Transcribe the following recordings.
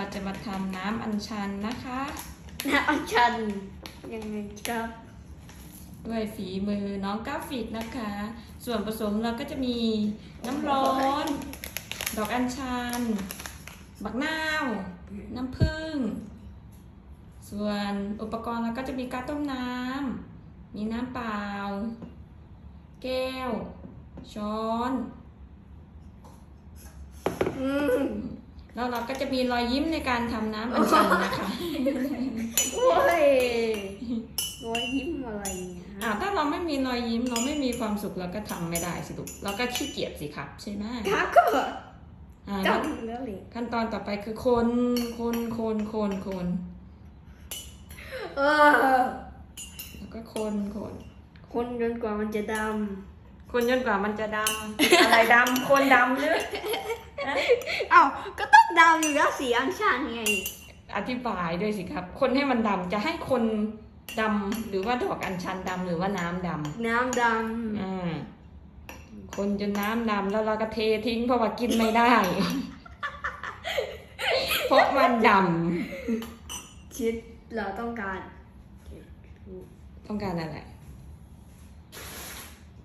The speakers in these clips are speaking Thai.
เราจะมาทำน้ำอัญชันนะคะ น้ำอัญชันยังไงครับ ด้วยฝีมือน้องกราฟิกนะคะ ส่วนผสมเราก็จะมีน้ำร้อน ดอกอัญชัน บักนาว น้ำผึ้ง ส่วนอุปกรณ์เราก็จะมีการต้มน้ำ มีน้ำเปล่า แก้ว ช้อน อืม แล้วเราก็จะมีรอยยิ้มในการทำน้ำอัญชันนะคะโอ้ยรอยยิ้มอะไรเนี่ยอ่าถ้าเราไม่มีรอยยิ้มเราไม่มีความสุขเราก็ทำไม่ได้สิลูกเราก็ขี้เกียจสิครับ ใช่ไหมครับก็อ่าแล้วจำแล้วเลยขั้นตอนต่อไปคือคนคนคนคนคนเออแล้วก็คนคนคนจนกว่ามันจะดคนจนกว่ามันจะดำอะไรดำคนดำหรือฮะำ เอ้าก็ต้องดำอยู่แล้วสีอัญชันไง อธิบายด้วยสิครับ คนให้มันดำจะให้คนดำหรือว่าดอกอัญชันดำหรือว่าน้ำดำน้ำดอ่าคนจนน้ำดำแล้วเราก็เททิ้งเพราะว่ากินไม่ได้ เพราะมันดำชิดเราต้องการำต้องการอะไร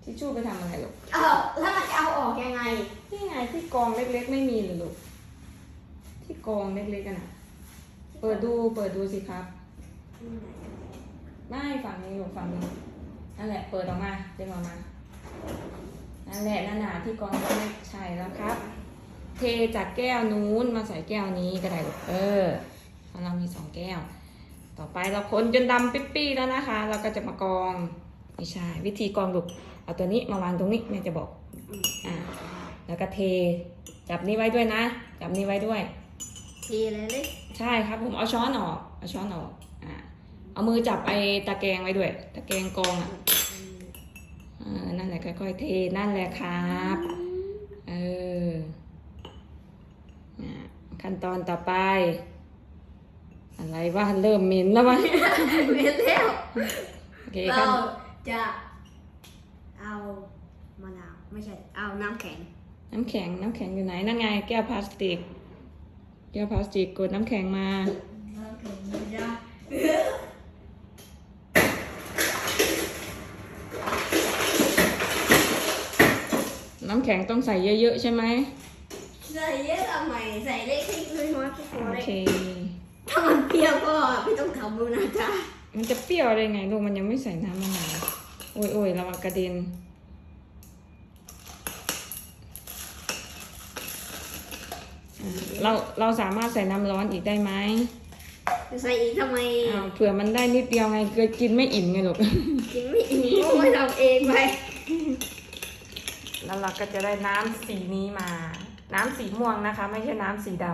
ทิชชู่ไปทำอะไรลูกเออแล้วมันจะเอาออกยังไง นี่ไงที่ กองเล็กๆ ไม่มีเลยลูก ที่กองเล็กๆกันอะ เปิดดู เปิดดูสิครับ ไม่ฝั่งนี้ลูกฝั่งนี้ นั่นแหละ เปิดออกมาดึงออกมา นั่นแหละนั่นน่ะที่กองเล็กใช่แล้วครับ เทจากแก้วนู้นมาใส่แก้วนี้ก็ได้ลูก เออเราะเรามีสองแก้ว ต่อไปเราคนจนดำปิ๊ปปี้แล้วนะคะ เราก็จะมากองไม่ใช่วิธีกองลูก เอาตัวนี้มาวางตรงนี้แม่จะบอก อ่า แล้วก็เท จับนี้ไว้ด้วยนะ จับนี้ไว้ด้วยทีเลยเลยใช่ครับผมเอาช้อนออก เอาช้อนออก อ่า เอามือจับไอ้ตะแกรงไว้ด้วย ตะแกรงกองอะเออนั่นแหละค่อยๆเท นั่นแหละครับ เอออะขั้นตอนต่อไป อะไรว่าเริ่มเหม็นแล้วมั้ยเห็นแล้วโอเคเราขั้นจะเอามะนาวไม่ใช่ เอาน้ำแข็ง น้ำแข็งน้ำแข็งอยู่ไหนนั่นไง แก้วพลาสติก แก้วพลาสติกกดน้ำแข็งมา น้ำแข็งไม่ได้น้ำแข็งต้องใส่เยอะๆใช่ไหมใส่เยอะทำไมใส่เล็กๆน้อยๆก็พอโอเลยเคถ้ามันเปรี้ยวก็ไม่ต้องทำแล้วนะจ๊ะมันจะเปรี้ยวได้ไงลูกมันยังไม่ใส่น้ำมะนาวโอ้ยโอ้ยระวังกระเด็นอะ เราเราสามารถใส่น้ำร้อนอีกได้ไหมจะใส่อีกทำไมอ้าวเผื่อมันได้นิดเดียวไงเกิดกินไม่อิ่มไงลูก กินไม่อิ่มก็ไม่ทำเองไปแล้วเราก็จะได้น้ำสีนี้มา น้ำสีม่วงนะคะ ไม่ใช่น้ำสีด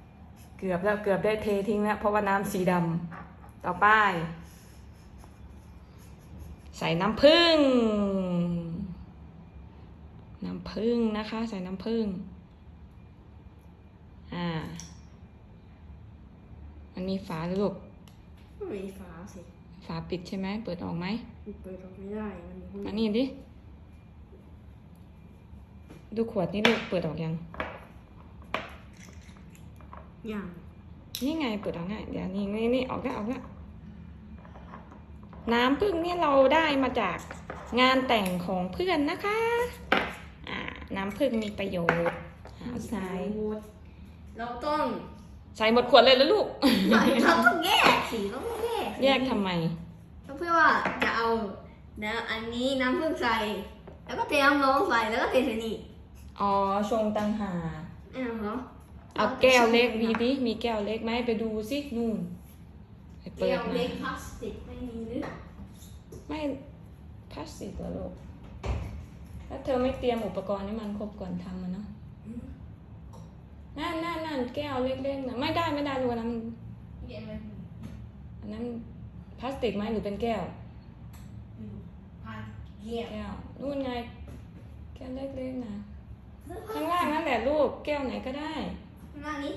ำเกือบแล้วเกือบได้เททิ้งแล้วเพราะว่าน้ำสีดำต่อไป ใส่น้ำผึ้งน้ำผึ้งนะคะ ใส่น้ำผึ้ง อ่า มันมีฝาหรือลูกไม่มีฝาสิ ฝาปิดใช่ไหม เปิดออกไหมมันเปิดออกไม่ได้ มันมานี่ดิ ดูขวดนี่ลูก เปิดออกยังอย่างนี่ไง เปิดออกง่ายเดี๋ยวนี่นี่นี่ออกแล้วออกแล้วน้ำพึ่งเนี่ยเราได้มาจากงานแต่งของเพื่อนนะคะ อ่า น้ำพึ่งมีประโยชน์เอาใส่ เราต้องใส่หมดขวดเลยแล้วลูก เราต้องแยกสีต้องแยกแยกทำไม ก็เพื่อว่าจะเอาน้ำอันนี้น้ำผึ้งใส่แล้วก็เทน้ำร้อนใส่แล้วก็เทใส่นี่อ๋อ ชงตังหากอ้าวเหรอเอาแก้วเล็กดีดิมีแก้วเล็กไหมไปดูสินู่นไปเปิแก้ดวมาเล็กพลาสติกไม่มีหรือไม่พลาสติกเหรอลูกแล้วเธอไม่เตรียมอุปกรณ์ให้มันครบก่อนทำมันเนาะ นั่นนั่นนั่นแก้วเล็กๆนะไม่ได้ไม่ได้ลูกอันนั้นมันแก้วไม่มีอันนั้นพลาสติกไหมหรือเป็นแก้วพันแก้ว แก้วนู่นไง แก้วเล็กๆนะข้างล่างนั่นแหละลูกแก้วไหนก็ได้หน้านี้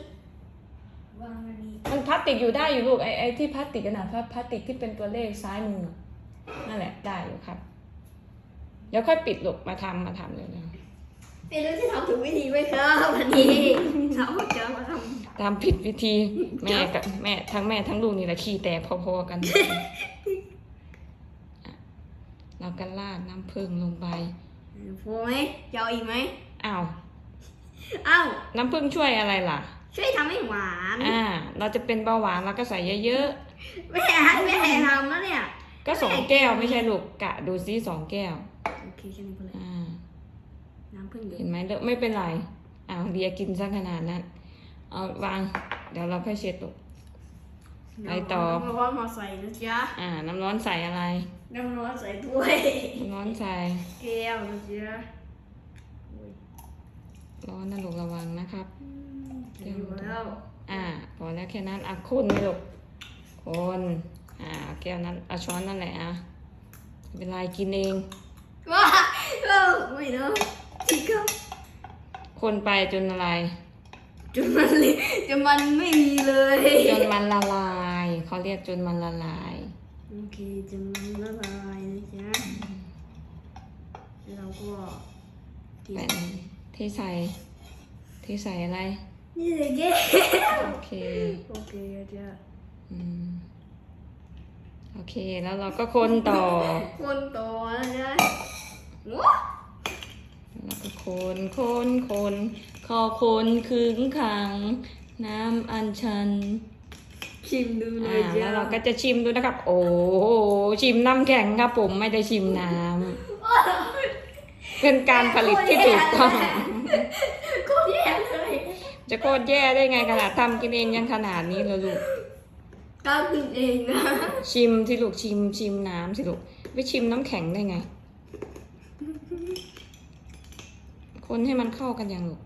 วางอันนี้มันพลาสติกอยู่ได้อยู่ลูกไอ้ไอ้ที่พลาสติกกันนะพลาพลาสติกที่เป็นตัวเลขซ้ายมือน่ะนั่นแหละได้อยู่ครับ เดี๋ยวค่อยปิดลูกมาทำมาทำเลยนะ ไม่รู้จะทำถูกวิธีไหมครับวันนี้สาวจะมาทตามผิดวิธีแม่กับแม่ทั้งแม่ทั้งลูกนี่แหละขี้แตกพอๆกันอะเราก็ราดน้ำผึ้งลงไปำพอไหมจะเอาอีกไหมอ้าวอ้าวน้ำผึ้งช่วยอะไรล่ะ ช่วยทำให้หวานอ่า เราจะเป็นเบาหวานเราก็ใส่เยอะไม่ให้ไม่ให้ทำนะเนี่ย ๆ ก็สองแก้วไม่ใช่ลูกกะดูซิสองแก้ว โอเคแค่นี้พอเลยอ่า น้ำผึ้งเยเห็อะนไหมเลอะไม่เป็นไรอ้าวเดียกินซะขนาดนั้น เอาวาง เดี๋ยวเราค่อยเช็ดลูก ไปต่อ น้ำร้อนมาใส่นะจ๊ะอ่า น้ำร้อนใส่อะไร น้ำร้อนใส่ถ้วยน้ำร้อนใส่ แก้วนะจ๊ะโอ้ยร้อนนะลูกระวังนะครับเดี๋ยวแล้วอ่า พอแล้วแค่นั้นอะคนไหมลูกคนอ่าแก้วนั้นเอาช้อนนั่นแหละอะไม่เป็นไรกินเองว้าเออไม่เนอะ ที่ก็คนไปจนอะไรจนมันเลยจนมันไม่มีเลยจนมันละลายเขาเรียกจนมันละลายโอเคจนมันละลายนะจ๊ะแล้วเราก็เทเป็นเทใส่เทใส่อะไรนี่เลยแก้วโอเคโอเคนะจ๊ะอืมโอเคแล้วเราก็คนต่อคนต่อน คนคนคนคอคนคึงขัง น้ำอัญชันชิมดูเลอ่ายจ้ะแล้วเราก็จะชิมดูนะครับ โอ้โหชิมน้ำแข็งครับผมไม่ได้ชิมน้ำเป็นการผลิตที่ถูกต้อง โคตรแย่เลยจะโคตรแย่ได้ไงขนาดทำกินเองยังขนาดนี้เลยลูกกล้ากินเองนะชิมที่ลูกชิมชิมน้ำสิลูกไปชิมน้ำแข็งได้ไง คนให้มันเข้ากันอย่างลูก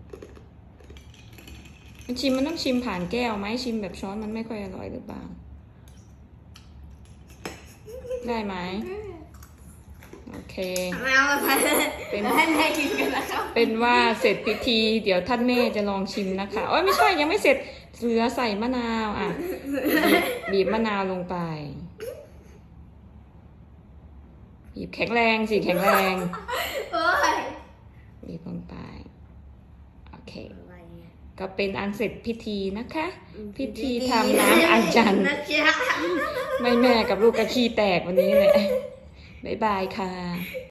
มันชิมมันต้องชิมผ่านแก้วไหมชิมแบบช้อนมันไม่ค่อยอร่อยหรือเปล่า ได้ไหมโอเค ไม่เอาไปเป็นให้แม่กินกันนะครับเป็นว่าเสร็จพิธี เดี๋ยวท่านแม่จะลองชิมนะคะโอ้ยไม่ใช่ยังไม่เสร็จเหลือใส่มะนาวอะบีบบีบมะนาวลงไปบีบแข็งแรงสิแข็งแรงโอ้ย บีบลงไป โอเคอะไรเนี่ยก็เป็นอันเสร็จพิธีนะคะ พิธีทำน้ำอัญชันนะจ๊ะไม่แม่กับลูกกะขี้แตกวันนี้เลยบ๊ายบายค่ะ